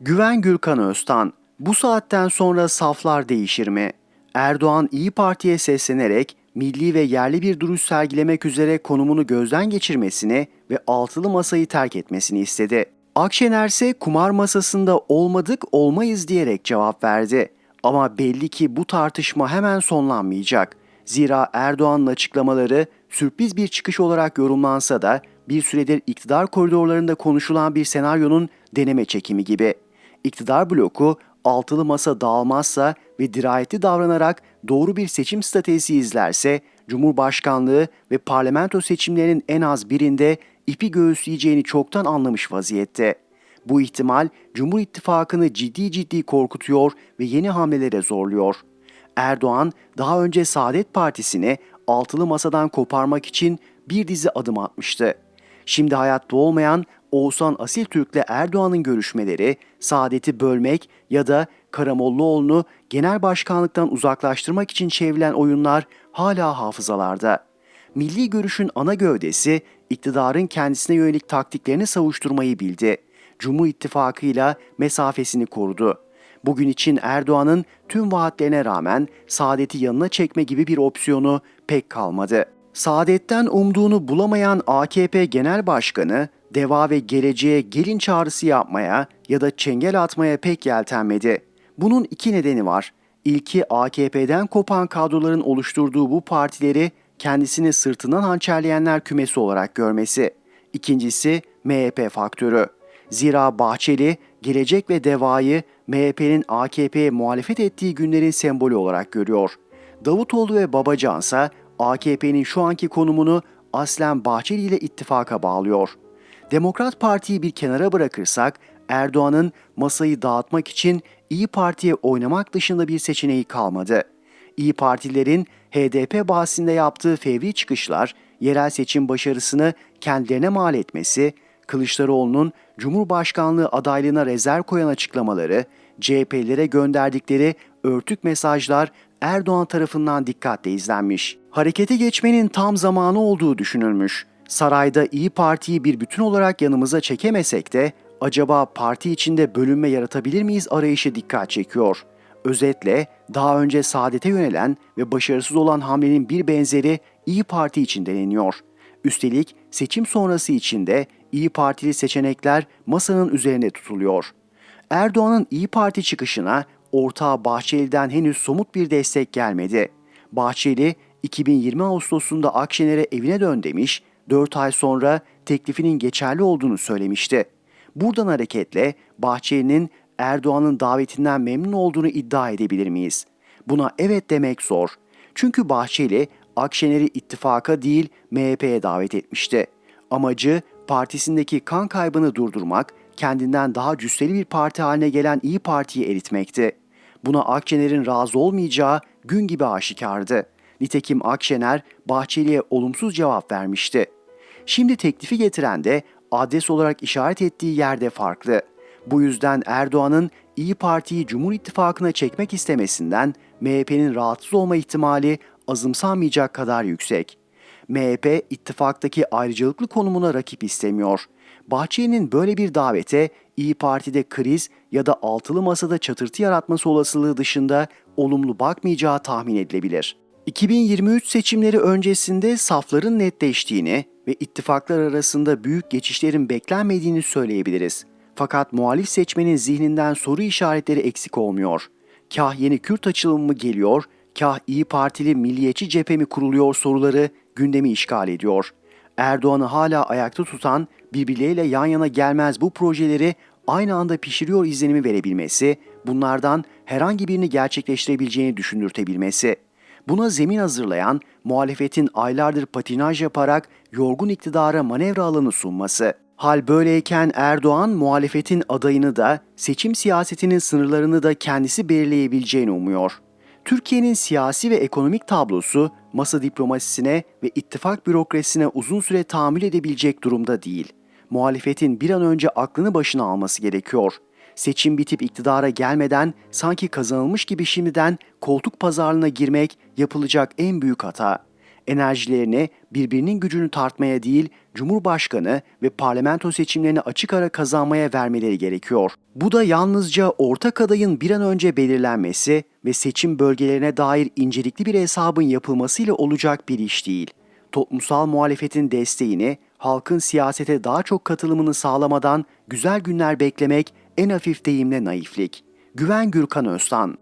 Güven Gürkan Öztan, bu saatten sonra saflar değişir mi? Erdoğan İyi Parti'ye seslenerek milli ve yerli bir duruş sergilemek üzere konumunu gözden geçirmesini ve altılı masayı terk etmesini istedi. Akşener ise kumar masasında olmadık olmayız diyerek cevap verdi. Ama belli ki bu tartışma hemen sonlanmayacak. Zira Erdoğan'ın açıklamaları sürpriz bir çıkış olarak yorumlansa da bir süredir iktidar koridorlarında konuşulan bir senaryonun deneme çekimi gibi. İktidar bloku altılı masa dağılmazsa ve dirayetli davranarak doğru bir seçim stratejisi izlerse Cumhurbaşkanlığı ve parlamento seçimlerinin en az birinde ipi göğüsleyeceğini çoktan anlamış vaziyette. Bu ihtimal Cumhur İttifakı'nı ciddi ciddi korkutuyor ve yeni hamlelere zorluyor. Erdoğan daha önce Saadet Partisi'ni altılı masadan koparmak için bir dizi adım atmıştı. Şimdi hayatta olmayan Oğuzhan Asil Türk'le Erdoğan'ın görüşmeleri Saadet'i bölmek ya da Karamollaoğlu'nu genel başkanlıktan uzaklaştırmak için çevrilen oyunlar hala hafızalarda. Milli görüşün ana gövdesi iktidarın kendisine yönelik taktiklerini savuşturmayı bildi. Cumhur İttifakı'yla mesafesini korudu. Bugün için Erdoğan'ın tüm vaatlerine rağmen Saadet'i yanına çekme gibi bir opsiyonu pek kalmadı. Saadetten umduğunu bulamayan AKP Genel Başkanı deva ve geleceğe gelin çağrısı yapmaya ya da çengel atmaya pek yeltenmedi. Bunun iki nedeni var. İlki AKP'den kopan kadroların oluşturduğu bu partileri kendisini sırtından hançerleyenler kümesi olarak görmesi. İkincisi MHP faktörü. Zira Bahçeli, Gelecek ve Deva'yı MHP'nin AKP'ye muhalefet ettiği günlerin sembolü olarak görüyor. Davutoğlu ve Babacan ise AKP'nin şu anki konumunu aslen Bahçeli ile ittifaka bağlıyor. Demokrat Parti'yi bir kenara bırakırsak Erdoğan'ın masayı dağıtmak için İyi Parti'ye oynamak dışında bir seçeneği kalmadı. İyi Partilerin HDP bahsinde yaptığı fevri çıkışlar, yerel seçim başarısını kendilerine mal etmesi, Kılıçdaroğlu'nun Cumhurbaşkanlığı adaylığına rezerv koyan açıklamaları, CHP'lere gönderdikleri örtük mesajlar Erdoğan tarafından dikkatle izlenmiş. Harekete geçmenin tam zamanı olduğu düşünülmüş. Sarayda İyi Parti'yi bir bütün olarak yanımıza çekemesek de acaba parti içinde bölünme yaratabilir miyiz arayışı dikkat çekiyor. Özetle daha önce saadete yönelen ve başarısız olan hamlenin bir benzeri İyi Parti için deneniyor. Üstelik seçim sonrası içinde İyi Partili seçenekler masanın üzerine tutuluyor. Erdoğan'ın İyi Parti çıkışına ortağı Bahçeli'den henüz somut bir destek gelmedi. Bahçeli 2020 Ağustos'unda Akşener'e evine dön demiş, 4 ay sonra teklifinin geçerli olduğunu söylemişti. Buradan hareketle Bahçeli'nin Erdoğan'ın davetinden memnun olduğunu iddia edebilir miyiz? Buna evet demek zor. Çünkü Bahçeli Akşener'i ittifaka değil MHP'ye davet etmişti. Amacı partisindeki kan kaybını durdurmak, kendinden daha cüsseli bir parti haline gelen İyi Parti'yi eritmekti. Buna Akşener'in razı olmayacağı gün gibi aşikardı. Nitekim Akşener Bahçeli'ye olumsuz cevap vermişti. Şimdi teklifi getiren de adres olarak işaret ettiği yerde farklı. Bu yüzden Erdoğan'ın İyi Parti'yi Cumhur İttifakı'na çekmek istemesinden MHP'nin rahatsız olma ihtimali azımsanmayacak kadar yüksek. MHP ittifaktaki ayrıcalıklı konumuna rakip istemiyor. Bahçeli'nin böyle bir davete İyi Parti'de kriz ya da altılı masada çatırtı yaratması olasılığı dışında olumlu bakmayacağı tahmin edilebilir. 2023 seçimleri öncesinde safların netleştiğini ve ittifaklar arasında büyük geçişlerin beklenmediğini söyleyebiliriz. Fakat muhalif seçmenin zihninden soru işaretleri eksik olmuyor. Kah yeni Kürt açılımı mı geliyor, kah İyi Partili milliyetçi cephe mi kuruluyor soruları gündemi işgal ediyor. Erdoğan'ı hala ayakta tutan, birbirleriyle yan yana gelmez bu projeleri aynı anda pişiriyor izlenimi verebilmesi, bunlardan herhangi birini gerçekleştirebileceğini düşündürtebilmesi. Buna zemin hazırlayan, muhalefetin aylardır patinaj yaparak yorgun iktidara manevra alanı sunması. Hal böyleyken Erdoğan muhalefetin adayını da seçim siyasetinin sınırlarını da kendisi belirleyebileceğini umuyor. Türkiye'nin siyasi ve ekonomik tablosu masa diplomasisine ve ittifak bürokrasisine uzun süre tahammül edebilecek durumda değil. Muhalefetin bir an önce aklını başına alması gerekiyor. Seçim bitip iktidara gelmeden sanki kazanılmış gibi şimdiden koltuk pazarlığına girmek yapılacak en büyük hata. Enerjilerini birbirinin gücünü tartmaya değil, Cumhurbaşkanı ve parlamento seçimlerini açık ara kazanmaya vermeleri gerekiyor. Bu da yalnızca ortak adayın bir an önce belirlenmesi ve seçim bölgelerine dair incelikli bir hesabın yapılmasıyla olacak bir iş değil. Toplumsal muhalefetin desteğini, halkın siyasete daha çok katılımını sağlamadan güzel günler beklemek en hafif deyimle naiflik. Güven Gürkan Öztan